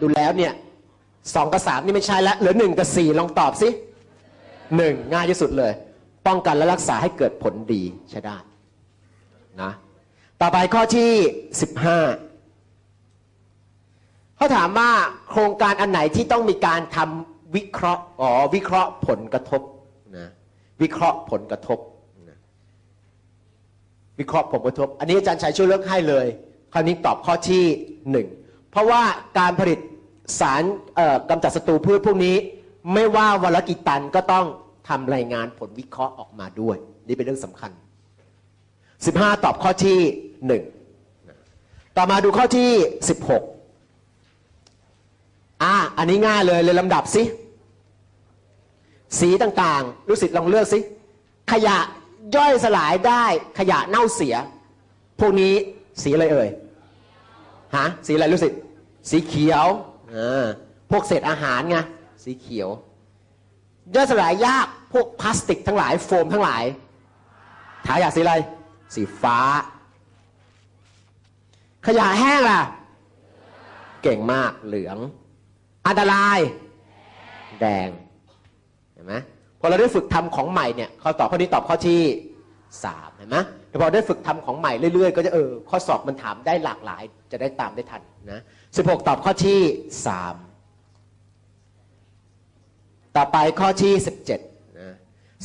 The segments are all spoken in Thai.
ดูแล้วเนี่ยสองกับสามนี่ไม่ใช่แล้วเหลือหนึ่งกับสี่ลองตอบสิหนึ่งง่ายที่สุดเลย ป้องกันและรักษาให้เกิดผลดีใช้ได้นะต่อไปข้อที่สิบห้าเขาถามว่าโครงการอันไหนที่ต้องมีการทำวิเคราะห์อ๋อวิเคราะห์ผลกระทบนะวิเคราะห์ผลกระทบนะวิเคราะห์ผลกระทบ อันนี้อาจารย์ชัยช่วยเลือกให้เลย คราวนี้ตอบข้อที่หนึ่ง เพราะว่าการผลิตสารกำจัดศัตรูพืชพวกนี้ ไม่ว่าวันละกี่ตันก็ต้องทำรายงานผลวิเคราะห์ออกมาด้วย นี่เป็นเรื่องสำคัญ 15 ตอบข้อที่หนึ่งต่อมาดูข้อที่ 16อะอันนี้ง่ายเลยเลยลำดับสิสีต่างๆรู้สิลองเลือกสิ ขยะย่อยสลายได้ขยะเน่าเสีย พวกนี้สีอะไรเอ่ย ฮะสีอะไรรู้สิสีเขียวอ่าพวกเศษอาหารไงสีเขียวย่อยสลายยากพวกพลาสติกทั้งหลายโฟมทั้งหลายถาอยากสีอะไร สีฟ้า ขยะแห้งล่ะ เก่งมากเหลือง อันตราย แดง เห็นไหมพอเราได้ฝึกทำของใหม่เนี่ยข้อตอบข้อนี้ตอบข้อที่ สามเห็นไหมแต่พอได้ฝึกทำของใหม่เรื่อยๆ ก็จะเออข้อสอบมันถามได้หลากหลาย จะได้ตามได้ทันนะสิบหกตอบข้อที่สามต่อไปข้อที่สิบเจ็ดนะ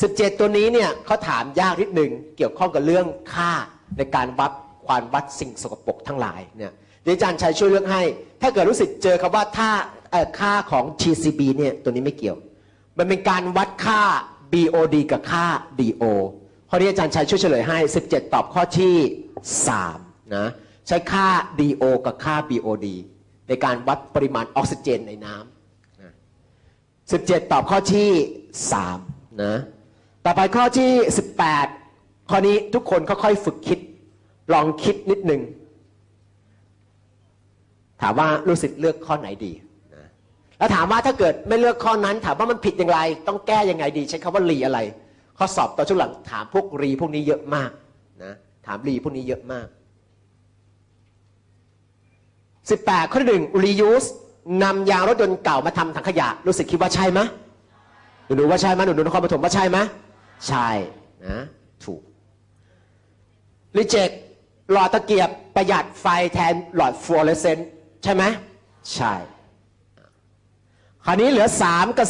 สิบเจ็ดตัวนี้เนี่ยเขาถามยากนิดหนึ่งเกี่ยวข้องกับเรื่องค่าในการวัดความวัดสิ่งสกปรกทั้งหลายเนี่ยเดี๋ยวอาจารย์ชัยช่วยเลือกให้ ถ้าเกิดรู้สึกเจอคำว่าถ้าค่าของ TCB เนี่ยตัวนี้ไม่เกี่ยว มันเป็นการวัดค่า BOD กับค่า DO ข้อนี้อาจารย์ชัยช่วยเฉลยให้ 17 ตอบข้อที่ 3 นะ ใช้ค่า DO กับค่า BOD ในการวัดปริมาณออกซิเจนในน้ำนะ17 ตอบข้อที่ 3 นะ ต่อไปข้อที่ 18 ข้อนี้ทุกคนค่อยๆฝึกคิด ลองคิดนิดนึง ถามว่ารู้สึกเลือกข้อไหนดีนะแล้วถามว่าถ้าเกิดไม่เลือกข้อนั้น ถามว่ามันผิดอย่างไร ต้องแก้ยังไงดี ใช้คำว่ารีอะไร ข้อสอบตอนช่วงหลังถามพวกรีพวกนี้เยอะมากนะถามรีพวกนี้เยอะมาก 18 ข้อหนึ่ง reuse นำยางรถยนต์เก่ามาทำถังขยะ รู้สึกคิดว่าใช่ไหมหนูดูว่าใช่ไหมหนูดูนครปฐมว่าใช่ไหมใช่นะถูก reject หลอดตะเกียบประหยัดไฟแทนหลอดฟลูออเรสเซนต์ใช่ไหมใช่ คราวนี้เหลือ 3 กับ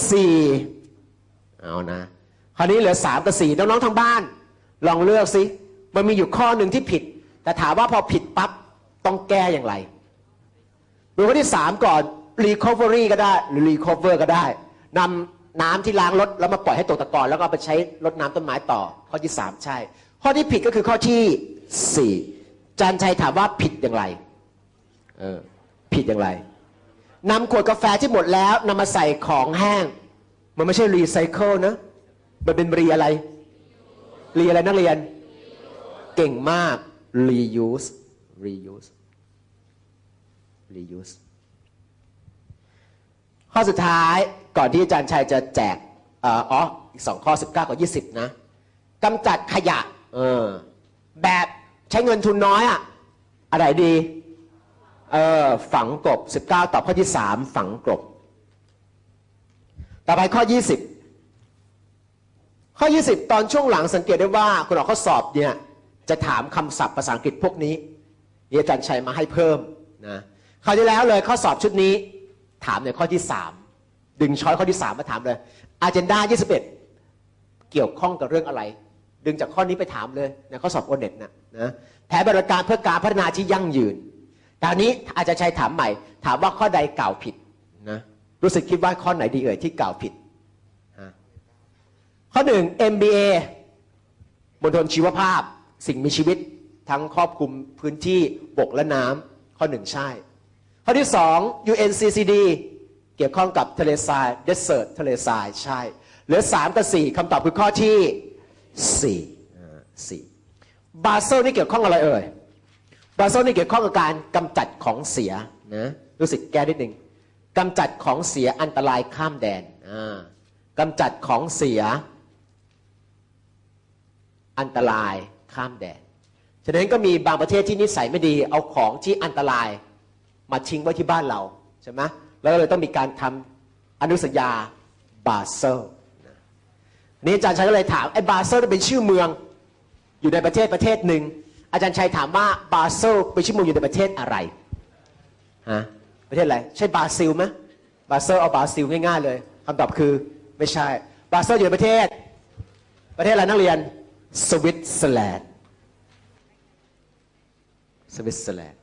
4 เอานะ คราวนี้เหลือ3กับ4น้องๆทางบ้าน ลองเลือกสิมันมีอยู่ข้อหนึ่งที่ผิด แต่ถามว่าพอผิดปั๊บต้องแก้อย่างไรดูข้อที่3ก่อน recovery ก็ได้ หรือ recover ก็ได้นำน้ำที่ล้างรถแล้วมาปล่อยให้ตกตะกอนแล้วก็ไปใช้รดน้ำต้นไม้ต่อ ข้อที่3ใช่ ข้อที่ผิดก็คือข้อที่4จันชัยถามว่าผิดอย่างไรเออผิดอย่างไรนำขวดกาแฟที่หมดแล้วนำมาใส่ของแห้ง มันไม่ใช่รีไซเคิลนะ มันเป็นรีอะไร รีอะไรนักเรียน เก่งมาก reuse reuse reuse ข้อสุดท้ายก่อนที่อาจารย์ชัยจะแจกอ๋ออีกสองข้อ 19กับ 20 นะกำจัดขยะเออแบบใช้เงินทุนน้อยอะอะไรดีเออฝังกบ 19ตอบข้อที่ 3 ฝังกบ ต่อไปข้อ 20 ข้อ 20 ตอนช่วงหลังสังเกตได้ว่าคุณออกข้อสอบเนี่ยจะถามคำศัพท์ภาษาอังกฤษพวกนี้อาจารย์ชัยมาให้เพิ่มนะคราวที่แล้วเลยข้อสอบชุดนี้ถามในข้อที่ 3 ดึงช้อยข้อที่ 3 มาถามเลยอาเจนดา21 เกี่ยวข้องกับเรื่องอะไร ดึงจากข้อนี้ไปถามเลยในข้อสอบโอเน็ตนะนะแผนบริการเพื่อการพัฒนาที่ยั่งยืนตอนนี้อาจจะใช้ถามใหม่ ถามว่าข้อใดกล่าวผิดนะรู้สึกคิดว่าข้อไหนดีเอ่ยที่กล่าวผิด ข้อหนึ่ง MBA บนทนชีวภาพ สิ่งมีชีวิตทั้งครอบคลุมพื้นที่บกและน้ำข้อหนึ่งใช่ ข้อที่สอง UNCCD เกี่ยวข้องกับทะเลทราย desert ทะเลทรายใช่เหลือสามกับสี่คำตอบคือข้อที่สี่สี่บาเซลนี่เกี่ยวข้องอะไรเอ่ยบาโซนี่เกี่ยวข้องกับการกำจัดของเสียนะรู้สึกแก้นิดหนึ่งกำจัดของเสียอันตรายข้ามแดนกำจัดของเสีย อันตรายข้ามแดน ฉะนั้นก็มีบางประเทศที่นิสัยไม่ดีเอาของที่อันตรายมาทิ้งไว้ที่บ้านเราใช่ไหมแล้วก็เลยต้องมีการทำอนุสัญญาบาเซลนะนี่อาจารย์ชัยก็เลยถามไอ้บาเซลเป็นชื่อเมืองอยู่ในประเทศประเทศหนึ่ง อาจารย์ชัยถามว่าบาเซลเป็นชื่อเมืองอยู่ในประเทศอะไรฮะประเทศอะไรใช่บราซิลไหมบาเซลเอาบราซิลง่ายๆเลยคำตอบคือไม่ใช่บราเซลอยู่ในประเทศ ประเทศอะไรนักเรียน สวิตเซอร์แลนด์สวิตเซอร์แลนด์